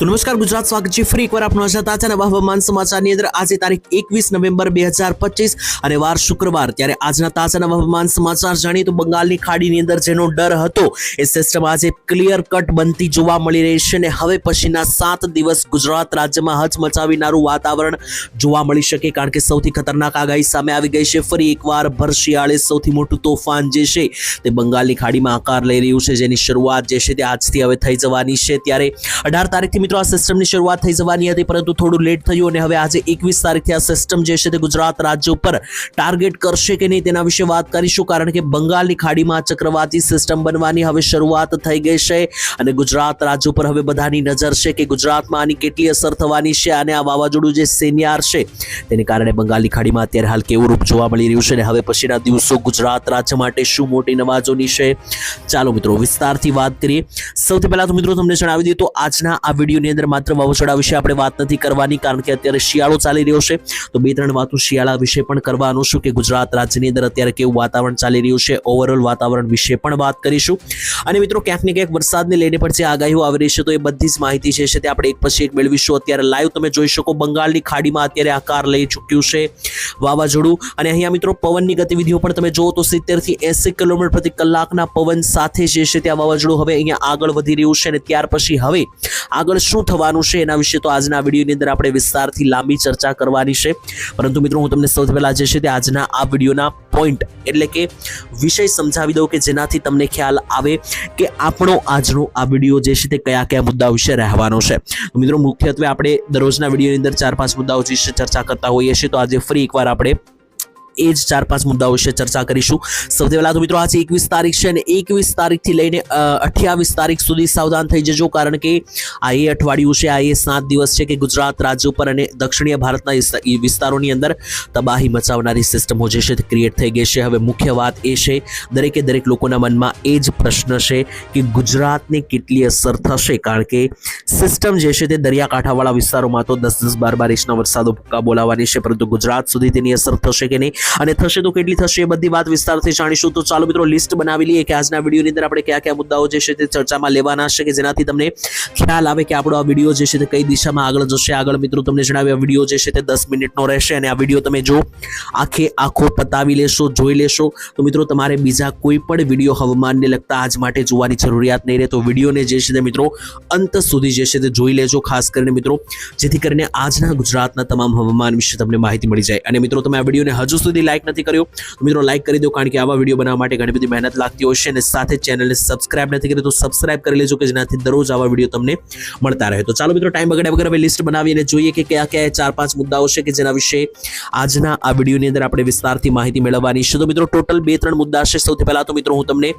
તો નમસ્કાર, ગુજરાત સ્વાગત છે. ફરી એકવાર આપનું આશા તાજા નવા હવામાન સમાચારની અંદર. આજે તારીખ એકવીસ નવેમ્બર બે હજાર પચીસ અને વાર શુક્રવાર. ત્યારે આજના તાજા નવા હવામાન સમાચાર જાણીએ તો બંગાળની ખાડીની અંદર જેનો ડર હતો, એ સિસ્ટમ આજે ક્લિયર કટ બનતી જોવા મળી રહી છે અને હવે પછીના સાત દિવસ ગુજરાત રાજ્યમાં હચમચાવીનારું વાતાવરણ જોવા મળી શકે, કારણ કે સૌથી ખતરનાક આગાહી સામે આવી ગઈ છે. ફરી એકવાર ભર શિયાળે સૌથી મોટું તોફાન જે છે, તે બંગાળની ખાડીમાં આકાર લઈ રહ્યું છે. જેની શરૂઆત જે છે, તે આજથી હવે થઈ જવાની છે. ત્યારે અઢાર તારીખથી મિત્રો, આ સિસ્ટમની શરૂઆત થઈ જવાની હતી, પરંતુ થોડું લેટ થયું અને હવે આજે એકવીસ તારીખથી આ સિસ્ટમ જે છે તે ગુજરાત રાજ્ય ઉપર ટાર્ગેટ કરશે કે નહીં તેના વિશે વાત કરીશું, કારણ કે બંગાળની ખાડીમાં ચક્રવાતી સિસ્ટમ બનવાની હવે શરૂઆત થઈ ગઈ છે અને ગુજરાત રાજ્ય ઉપર હવે બધાની નજર છે કે ગુજરાતમાં આની કેટલી અસર થવાની છે અને આ વાવાઝોડું જે સેનિયાર છે તેને કારણે બંગાળની ખાડીમાં અત્યારે હાલ કેવું રૂપ જોવા મળી રહ્યું છે અને હવે પછીના દિવસો ગુજરાત રાજ્ય માટે શું મોટી નવાજોની છે? ચાલો મિત્રો, વિસ્તારથી વાત કરીએ. સૌથી પહેલા તો મિત્રો, તમને જણાવી દઈએ તો આજના આ વિડીયોની અંદર માત્ર વાવાઝોડા વિશે આપણે વાત નથી કરવાની, કારણ કે અત્યારે શિયાળો ચાલી રહ્યો છે. તો બે ત્રણ વાતો શિયાળા વિશે પણ કરવાનું છું કે ગુજરાત રાજ્યની અંદર અત્યારે કેવું વાતાવરણ ચાલી રહ્યું છે. ઓવરઓલ વાતાવરણ વિશે પણ વાત કરીશું. અને મિત્રો, ક્યાંક ને ક્યાંક વરસાદને લઈને પણ જે આગાહીઓ આવી રહી છે, તો એ બધી જ માહિતી છે. તે આપણે એક પછી એક મેળવીશું. અત્યારે લાઈવ તમે જોઈ શકો, બંગાળની ખાડીમાં અત્યારે આકાર લઈ ચૂક્યું છે વાવાઝોડું. અને અહીંયા મિત્રો, પવનની ગતિવિધિઓ પણ તમે જુઓ તો સિત્તેરથી એસી કિલોમીટર પ્રતિ કલાકના પવન સાથે જે છે ત્યાં વાવાઝોડું હવે અહીંયા આગળ વધી રહ્યું છે. અને ત્યાર પછી હવે આગળ શું થવાનું છે એના વિશે તો આજના વિડીયોની અંદર આપણે વિસ્તારથી લાંબી ચર્ચા કરવાની છે. પરંતુ મિત્રો, હું તમને સૌથી પહેલાં જે છે તે આજના આ વિડીયોના પોઈન્ટ એટલે કે વિષય સમજાવી દઉં કે જેનાથી તમને ખ્યાલ આવે કે આપણો આજનો આ વીડિયો જે છે તે કયા કયા મુદ્દા વિશે રહેવાનો છે. મિત્રો, મુખ્યત્વે આપણે દરરોજના વિડીયોની અંદર ચાર પાંચ મુદ્દાઓ વિશે ચર્ચા કરતા હોઈએ છીએ. તો આજે ફરી એકવાર આપણે એ જ ચાર પાંચ મુદ્દાઓ વિશે ચર્ચા કરીશું. સૌથી પહેલા તો મિત્રો આજે એકવીસ તારીખ છે અને એકવીસ તારીખથી લઈને અઠ્યાવીસ તારીખ સુધી સાવધાન થઈ જજો કારણ કે આ એ અઠવાડિયું છે, આ એ સાત દિવસ છે કે ગુજરાત રાજ્ય ઉપર અને દક્ષિણીય ભારતના વિસ્તારોની અંદર તબાહી મચાવનારી સિસ્ટમો જે છે ક્રિએટ થઈ ગઈ છે. હવે મુખ્ય વાત એ છે, દરેકે દરેક લોકોના મનમાં એ જ પ્રશ્ન છે કે ગુજરાતને કેટલી અસર થશે? કારણ કે સિસ્ટમ જે છે તે દરિયાકાંઠાવાળા વિસ્તારોમાં તો દસ દસ બાર બાર ઇંચના વરસાદો ભૂક્કા બોલાવવાની છે, પરંતુ ગુજરાત સુધી તેની અસર થશે કે નહીં? અને થશે તો કેટલી થશે એ બધી વાત વિસ્તારથી જાણીશું. તો ચાલો મિત્રો, લિસ્ટ બનાવી લઈએ કે આજના વિડીયોની અંદર આપણે કયા કયા મુદ્દાઓ જે છે તે ચર્ચામાં લેવાના છે કે જેનાથી તમને ખ્યાલ આવે કે આપણો આ વીડિયો જે છે તે કઈ દિશામાં આગળ જશે. આગળ મિત્રો, તમને જણાવ્યા વીડિયો જે છે તે દસ મિનિટનો રહેશે અને આ વીડિયો તમે જો આખે આખો પતાવી લેશો, જોઈ લેશો. તો મિત્રો, તમારે બીજા કોઈ પણ વીડિયો હવામાનને લગતા આજ માટે જોવાની જરૂરિયાત નહીં રહે. તો વિડીયોને જે છે તે મિત્રો, અંત સુધી જે છે તે જોઈ લેજો ખાસ કરીને મિત્રો. જેથી કરીને આજના ગુજરાતના તમામ હવામાન વિશે તમને માહિતી મળી જાય. અને મિત્રો, તમે આ વિડીયોને હજુ સુધી લાઈક નથી કર્યો મિત્રો લાઈક કરી દો, કારણ કે આવા વીડિયો બનાવવા માટે ઘણી બધી મહેનત લાગતી હોય છે અને સાથે ચેનલને સબસ્ક્રાઇબ નથી કરી તો સબસ્ક્રાઇબ કરી લેજો કે જેનાથી દરરોજ આવા વીડિયો તમને મળતા રહે. તો ચાલો મિત્રો ટાઈમ બગડ્યા વગર હવે લિસ્ટ બનાવી અને જોઈએ કે કયા કયા ચાર પાંચ મુદ્દાઓ છે કે જેના વિશે આજના આ વિડીયોની અંદર આપણે વિસ્તારથી માહિતી મેળવવાની છે. તો મિત્રો ટોટલ બે ત્રણ મુદ્દા છે. સૌથી પહેલા તો મિત્રો, હું તમને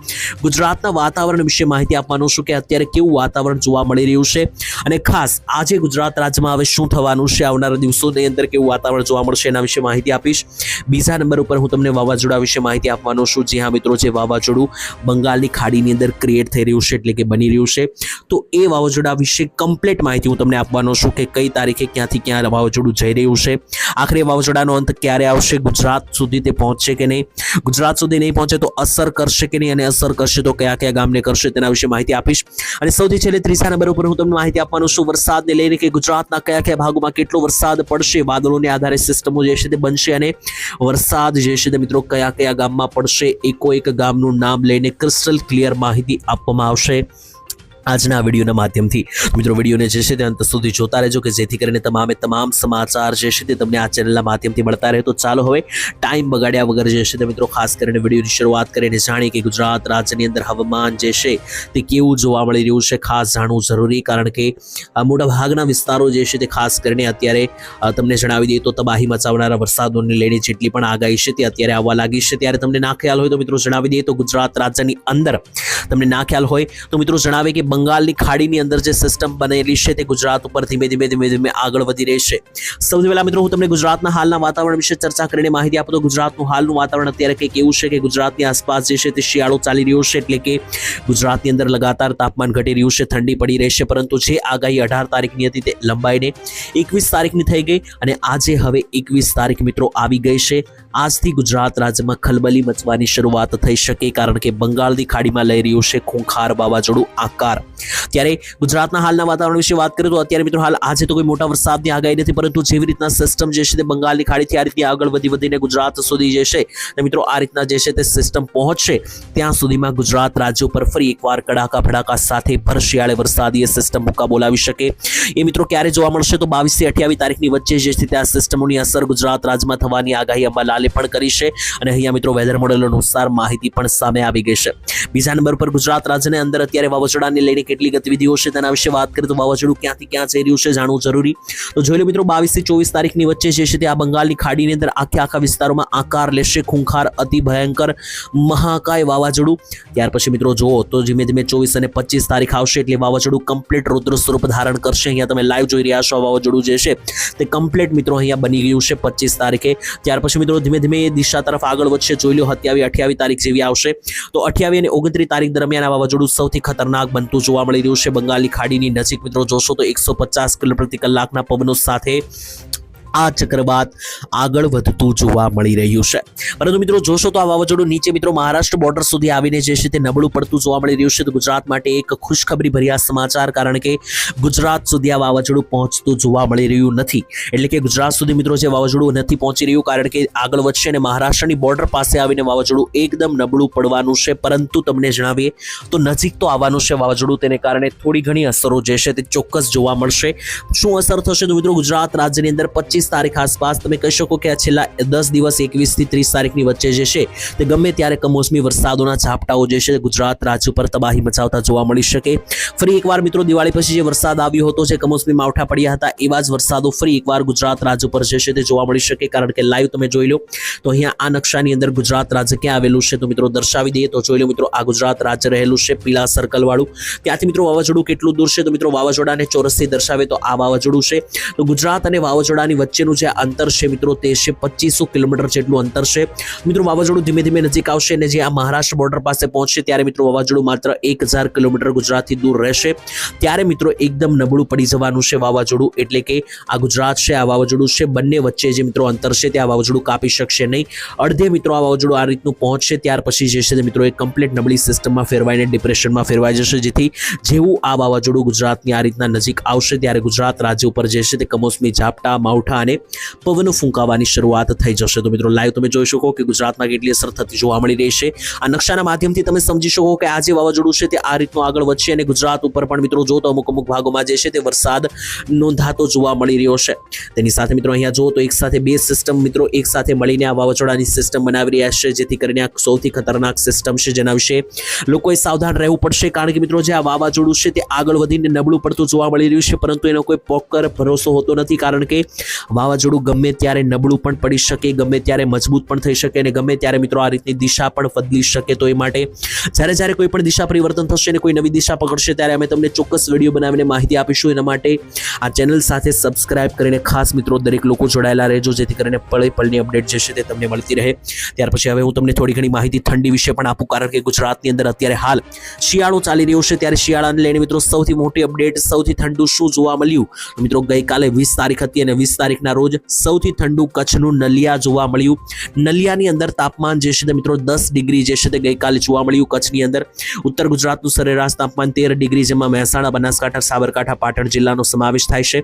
ગુજરાતના વાતાવરણ વિશે માહિતી આપવાનો છું કે અત્યારે કેવું વાતાવરણ જોવા મળી રહ્યું છે. અને ખાસ આજે ગુજરાત રાજ્યમાં હવે શું થવાનું છે આવનારા દિવસોની અંદર કેવું વાતાવરણ જોવા મળશે એના વિશે માહિતી આપીશ. બીજા નંબર ઉપર હું તમને વાવાઝોડા વિશે માહિતી આપવાનો છું. જી હા મિત્રો, જે વાવાઝોડું બંગાળની ખાડીની અંદર ક્રિએટ થઈ રહ્યું છે એટલે કે બની રહ્યું છે. તો એ વાવાઝોડા વિશે કમ્પ્લીટ માહિતી હું તમને આપવાનો છું કે કઈ તારીખે ક્યાંથી ક્યાં વાવાઝોડું જઈ રહ્યું છે. આખરે વાવાઝોડાનો અંત ક્યારે આવશે? ગુજરાત સુધી તે પહોંચશે કે નહીં? ગુજરાત સુધી નહીં પહોંચે તો અસર કરશે કે નહીં? અને અસર કરશે તો કયા કયા ગામને કરશે તેના વિશે માહિતી આપીશ. અને સૌથી છેલ્લે ત્રીજા નંબર ઉપર હું તમને માહિતી આપવાનું છું વરસાદને લઈને કે ગુજરાતના કયા કયા ભાગોમાં કેટલો વરસાદ પડશે? વાદળોને આધારે સિસ્ટમો જે છે તે બનશે અને વરસાદ જે છે તે મિત્રો કયા કયા ગામમાં પડશે? એકો એક ગામનું નામ લઈને ક્રિસ્ટલ ક્લિયર માહિતી આપવામાં આવશે. આજના વિડીયોના માધ્યમથી. મિત્રો, વિડીયોને જે છે તે અંત સુધી જોતા રહેજો કે જેથી કરીને તમામે તમામ સમાચાર જે છે તે તમને આ ચેનલના માધ્યમથી મળતા રહે. તો ચાલો હવે ટાઈમ બગાડ્યા વગર જે છે તે મિત્રો, ખાસ કરીને વિડીયોની શરૂઆત કરીને જાણીએ કે ગુજરાત રાજ્યની અંદર હવામાન જે છે તે કેવું જોવા મળી રહ્યું છે, ખાસ જાણવું જરૂરી. કારણ કે આ મોટા ભાગના વિસ્તારો જે છે તે ખાસ કરીને અત્યારે તમને જણાવી દઈએ તો તબાહી મચાવનારા વરસાદોને લઈને જેટલી પણ આગાહી છે તે અત્યારે આવવા લાગી છે. ત્યારે તમને ના ખ્યાલ હોય તો મિત્રો જણાવી દઈએ તો ગુજરાત રાજ્યની અંદર તમને ના ખ્યાલ હોય તો મિત્રો જણાવે કે બંગાળની ખાડીની અંદર જે સિસ્ટમ બનેલી છે તે ગુજરાત ઉપર ધીમે ધીમે ધીમે ધીમે આગળ વધી રહી છે. સૌથી પહેલા મિત્રો હું તમને ગુજરાતના હાલના વાતાવરણ વિશે ચર્ચા કરીને માહિતી આપું તો ગુજરાતનું હાલનું વાતાવરણ અત્યારે કંઈક એવું છે કે ગુજરાતની આસપાસ જે છે તે શિયાળો ચાલી રહ્યો છે એટલે કે ગુજરાતની અંદર લગાતાર તાપમાન ઘટી રહ્યું છે, ઠંડી પડી રહી છે, પરંતુ જે આગાહી અઢાર તારીખની હતી તે લંબાઈને એકવીસ તારીખની થઈ ગઈ અને આજે હવે એકવીસ તારીખ મિત્રો આવી ગઈ છે. આજથી ગુજરાત રાજ્યમાં ખલબલી મચવાની શરૂઆત થઈ શકે કારણ કે બંગાળની ખાડીમાં લઈ રહ્યું છે ખૂંખાર વાવાઝોડું આકાર. ત્યારે ગુજરાતના હાલના વાતાવરણ વિશે વાત કરીએ તો અત્યારે મિત્રો હાલ આજે તો કોઈ મોટા વરસાદની આગાહી નથી, પરંતુ જેવી રીતના સિસ્ટમ જે છે તે બંગાળની ખાડીથી આ રીતે આગળ વધી વધીને ગુજરાત સુધી જે છે તે મિત્રો આ રીતના જે છે તે સિસ્ટમ પહોંચશે, ત્યાં સુધીમાં ગુજરાત રાજ્ય ઉપર ફરી એકવાર કડાકા ભડાકા સાથે ભર શિયાળે વરસાદી સિસ્ટમ મુકા બોલાવી શકે. એ મિત્રો ક્યારે જોવા મળશે તો બાવીસથી અઠ્યાવીસ તારીખની વચ્ચે જે છે તે આ સિસ્ટમોની અસર ગુજરાત રાજ્યમાં થવાની આગાહી અંબાલાલે પણ કરી છે અને અહીંયા મિત્રો વેધર મોડેલ અનુસાર માહિતી પણ સામે આવી ગઈ છે. બીજા નંબર પર ગુજરાત રાજ્યને અંદર અત્યારે વાવાઝોડાને લઈને કેટલી ગતિવિધિઓ છે તેના વિશે વાત કરીએ તો વાવાઝોડું ક્યાંથી ક્યાં જઈ રહ્યું છે જાણવું જરૂરી. તો જોઈ લો મિત્રો બાવીસથી ચોવીસ તારીખની વચ્ચે જે છે તે આ બંગાળની ખાડીની અંદર આખે આખા વિસ્તારોમાં આકાર લેશે ખૂંખાર, અતિ ભયંકર મહાકાય વાવાઝોડું. ત્યાર પછી મિત્રો જુઓ તો ધીમે ધીમે ચોવીસ અને પચીસ તારીખ આવશે એટલે વાવાઝોડું કમ્પ્લીટ રુદ્ર સ્વરૂપ ધારણ કરશે. અહીંયા તમે લાઈવ જોઈ રહ્યા છો વાવાઝોડું જે છે તે કમ્પ્લીટ મિત્રો અહીંયા બની ગયું છે પચીસ તારીખે. ત્યાર પછી મિત્રો ધીમે ધીમે એ દિશા તરફ આગળ વધશે. જોઈ લો સત્યાવી અઠ્યાવી તારીખ જેવી આવશે. તો અઠ્યાવી અને ઓગણત્રીસ તારીખ દરમિયાન આ વાવાઝોડું સૌથી ખતરનાક બનતું જોવા મળી રહ્યું છે. બંગાળની ખાડીની નજીક મિત્રો જોશો તો એકસો પચાસ કિલો પ્રતિ કલાકના પવનો સાથે આ ચક્રવાત આગળ વધતું જોવા મળી રહ્યું છે. પરંતુ મિત્રો જોશો તો આ વાવાઝોડું નીચે મિત્રો મહારાષ્ટ્ર બોર્ડર સુધી આવીને જે છે તે નબળું પડતું જોવા મળી રહ્યું છે. તો ગુજરાત માટે એક ખુશખબરી ભર્યા સમાચાર કારણ કે ગુજરાત સુધી આ વાવાઝોડું પહોંચતું જોવા મળી રહ્યું નથી. એટલે કે ગુજરાત સુધી મિત્રો જે વાવાઝોડું નથી પહોંચી રહ્યું કારણ કે આગળ વધશે અને મહારાષ્ટ્રની બોર્ડર પાસે આવીને વાવાઝોડું એકદમ નબળું પડવાનું છે. પરંતુ તમને જણાવીએ તો નજીક તો આવવાનું છે વાવાઝોડું. તેને કારણે થોડી ઘણી અસરો જે છે તે ચોક્કસ જોવા મળશે. શું અસર થશે તો મિત્રો ગુજરાત રાજ્યની અંદર પચીસ તારીખ આસપાસ તમે કહી શકો કે આ છેલ્લા દસ દિવસ એકવીસથી ત્રીસ તારીખની વચ્ચે જે છે, તે ગમે ત્યારે કમોસમી વરસાદોના ઝાપટાઓ જે છે, ગુજરાત રાજ્ય પર તબાહી મચાવતા જોવા મળી શકે. ફરી એકવાર મિત્રો દિવાળી પછી જે વરસાદ આવ્યો હતો, જે કમોસમી માવઠા પડ્યા હતા, એવા જ વરસાદો ફરી એકવાર ગુજરાત રાજ્ય પર જે છે, તે જોવા મળી શકે. કારણ કે લાઈવ તમે જોઈ લો, તો અહીંયા આ નકશાની અંદર ગુજરાત રાજ્ય ક્યાં આવેલું છે તો મિત્રો દર્શાવી દઈએ. તો જોઈ લો મિત્રો, આ ગુજરાત રાજ્ય રહેલું છે પીળા સર્કલ વાળું. ત્યાંથી મિત્રો વાવાઝોડું કેટલું દૂર છે તો મિત્રો વાવાઝોડાને ચોરસથી દર્શાવે તો આ વાવાઝોડું છે. તો ગુજરાત અને વાવાઝોડાની વચ્ચેનું જે અંતર છે મિત્રો તે છે પચીસો કિલોમીટર જેટલું અંતર છે. મિત્રો વાવાઝોડું ધીમે ધીમે નજીક આવશે અને જે આ મહારાષ્ટ્ર બોર્ડર પાસે પહોંચશે ત્યારે મિત્રો વાવાઝોડું માત્ર એક હજાર કિલોમીટર ગુજરાતથી દૂર રહેશે. ત્યારે મિત્રો એકદમ નબળું પડી જવાનું છે વાવાઝોડું. એટલે કે આ ગુજરાત છે, આ વાવાઝોડું છે, બંને વચ્ચે જે મિત્રો અંતર છે ત્યાં વાવાઝોડું કાપી શકશે નહીં. અડધે મિત્રો આ વાવાઝોડું આ રીતનું પહોંચશે ત્યાર પછી જે છે તે મિત્રો એ કમ્પ્લીટ નબળી સિસ્ટમમાં ફેરવાઈને ડિપ્રેશનમાં ફેરવાઈ જશે. જેથી જેવું આ વાવાઝોડું ગુજરાતની આ રીતના નજીક આવશે ત્યારે ગુજરાત રાજ્ય ઉપર જે છે તે કમોસમી ઝાપટા, માવઠા અને પવનો ફૂંકાવાની શરૂઆત થઈ જશે. તો મિત્રો લાઈવ તમે જોઈ શકો કે ગુજરાતમાં કેટલી અસર થતી જોવા મળી રહી છે. આ નકશાના માધ્યમથી તમે સમજી શકો કે આ જે વાવાઝોડું છે તે આ રીતનું આગળ વધશે અને ગુજરાત ઉપર પણ મિત્રો, જો તો અમુક અમુક ભાગોમાં જે છે તે વરસાદ નોંધાતો જોવા મળી રહ્યો છે. તેની સાથે મિત્રો, અહીંયા જો તો એક સાથે બે સિસ્ટમ મિત્રો, એક સાથે મળીને આ વાવાઝોડાની સિસ્ટમ બનાવી રહ્યા છે, જેથી કરીને આ સૌથી ખતરનાક સિસ્ટમ છે જેના વિશે લોકોએ સાવધાન રહેવું પડશે, કારણ કે મિત્રો, જે આ વાવાઝોડું છે તે આગળ વધીને નબળું પડતું જોવા મળી રહ્યું છે, પરંતુ એનો કોઈ પોકર ભરોસો હોતો નથી, કારણ કે વાવાઝોડું ગમે ત્યારે નબળું પણ પડી શકે, ગમે ત્યારે મજબૂત પણ થઈ શકે અને ગમે ત્યારે મિત્રો આ રીતની દિશા પણ બદલી શકે. તો એ માટે જ્યારે જ્યારે કોઈ પણ દિશા પરિવર્તન થશે અને કોઈ નવી દિશા પકડશે, ત્યારે અમે તમને ચોક્કસ વીડિયો બનાવીને માહિતી આપીશું. એના માટે આ ચેનલ સાથે સબસ્ક્રાઇબ કરીને ખાસ મિત્રો દરેક લોકો જોડાયેલા રહેજો, જેથી કરીને પળે પળની અપડેટ જે છે તે તમને મળતી રહે. ત્યાર પછી હવે હું તમને થોડી ઘણી માહિતી ઠંડી વિશે પણ આપું, કારણ કે ગુજરાતની અંદર અત્યારે હાલ શિયાળો ચાલી રહ્યો છે. ત્યારે શિયાળાને લઈને મિત્રો સૌથી મોટી અપડેટ, સૌથી ઠંડુ શું જોવા મળ્યું? મિત્રો ગઈકાલે વીસ તારીખ હતી અને વીસ તારીખના રોજ સૌથી ઠંડુ કચ્છનું નલિયા જોવા મળ્યું. નલિયાની અંદર તાપમાન જે છે તે મિત્રો દસ ડિગ્રી જે છે તે ગઈકાલે જોવા મળ્યું. કચ્છની અંદર ઉત્તર ગુજરાતનું સરેરાશ તાપમાન તેર ડિગ્રી જેમાં મહેસાણા, બનાસકાંઠા, સાબરકાંઠા, પાટણ જિલ્લાનો સમાવેશ થાય છે.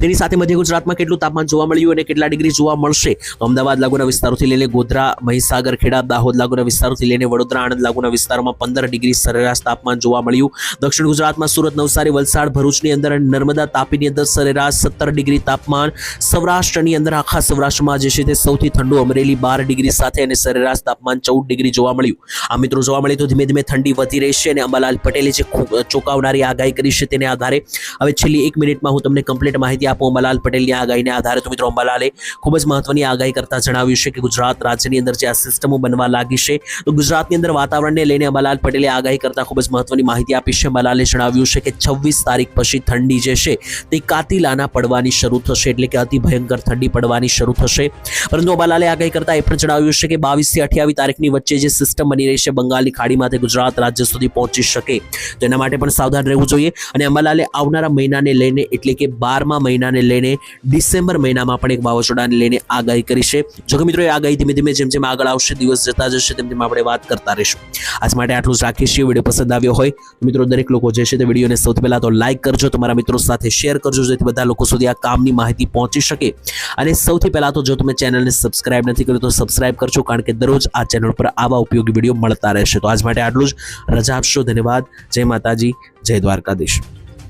તેની સાથે મધ્ય ગુજરાતમાં કેટલું તાપમાન જોવા મળ્યું અને કેટલા ડિગ્રી જોવા મળશે? અમદાવાદ લાગુના વિસ્તારોથી લઈને ગોધરા, મહીસાગર ખેડા દાહોદ લાગુના વિસ્તારોથી લઈને વડોદરા, આણંદ લાગુના વિસ્તારોમાં પંદર ડિગ્રી સરેરાશ તાપમાન જોવા મળ્યું. દક્ષિણ ગુજરાતમાં સુરત, નવસારી, વલસાડ, ભરૂચની અંદર અને નર્મદા તાપીની અંદર સરેરાશ સત્તર ડિગ્રી તાપમાન. સૌરાષ્ટ્રની અંદર આખા સૌરાષ્ટ્રમાં જે છે તે સૌથી ઠંડુ અમરેલી બાર ડિગ્રી સાથે અને સરેરાશ તાપમાન ચૌદ ડિગ્રી જોવા મળ્યું. આ મિત્રો જોવા મળે તો ધીમે ધીમે ઠંડી વધી રહી છે અને અંબાલાલ પટેલે જે ચોંકાવનારી આગાહી કરી છે તેને આધારે. હવે છેલ્લી એક મિનિટમાં હું તમને કમ્પ્લીટ માહિતી આપો. અંબાલાલ પટેલની આગાહીને આધારે તો મિત્રો અંબાલાલે ખૂબ જ મહત્વની આગાહી કરતા જણાવ્યું છે કે ગુજરાત રાજ્યની અંદર જે આ સિસ્ટમો બનવા લાગી છે, તો ગુજરાતની અંદર વાતાવરણને લઈને અંબાલાલ પટેલે આગાહી કરતા ખૂબ જ મહત્વની માહિતી આપી છે. અંબાલાલે જણાવ્યું છે કે છવ્વીસ તારીખ પછી ઠંડી જે છે, તે કાતિલાના પડવાની શરૂ થશે, એટલે કે અતિ ભયંકર ઠંડી પડવાની શરૂ થશે. પરંતુ અંબાલાલે આગાહી કરતા એ પણ જણાવ્યું છે કે બાવીસથી અઠ્યાવીસ તારીખની વચ્ચે જે સિસ્ટમ બની રહી છે, બંગાળની ખાડીમાંથી ગુજરાત રાજ્ય સુધી પહોંચી શકે. તો એના માટે પણ સાવધાન રહેવું જોઈએ. અને અંબાલાલે આવનારા મહિનાને લઈને એટલે કે બાર બારમા મહિનાને લઈને ડિસેમ્બર મહિનામાં પણ એક વાવાઝોડાને લઈને આગાહી કરી છે. જો કે મિત્રો, એ આગાહી ધીમે ધીમે જેમ જેમ આગળ આવશે, દિવસ જતા જશે, તેમ તેમ આપણે વાત કરતા રહીશું. આજ માટે આટલું જ રાખીએ છીએ. વીડિયો પસંદ આવ્યો હોય મિત્રો, દરેક લોકો જે છે તે વિડીયોને સૌથી પહેલાં તો લાઇક કરજો, તમારા મિત્રો સાથે શેર કરજો, જેથી બધા લોકો સુધી આ કામની માહિતી પહોંચી શકે. અને સૌથી પહેલાં તો જો તમે ચેનલને સબસ્ક્રાઇબ નથી કર્યું તો સબસ્ક્રાઇબ કરજો, કારણ કે દરરોજ આ ચેનલ પર આવા ઉપયોગી વીડિયો મળતા રહેશે. તો આજ માટે આટલું જ. રજા આપશો. ધન્યવાદ. જય માતાજી. જય દ્વારકાધીશ.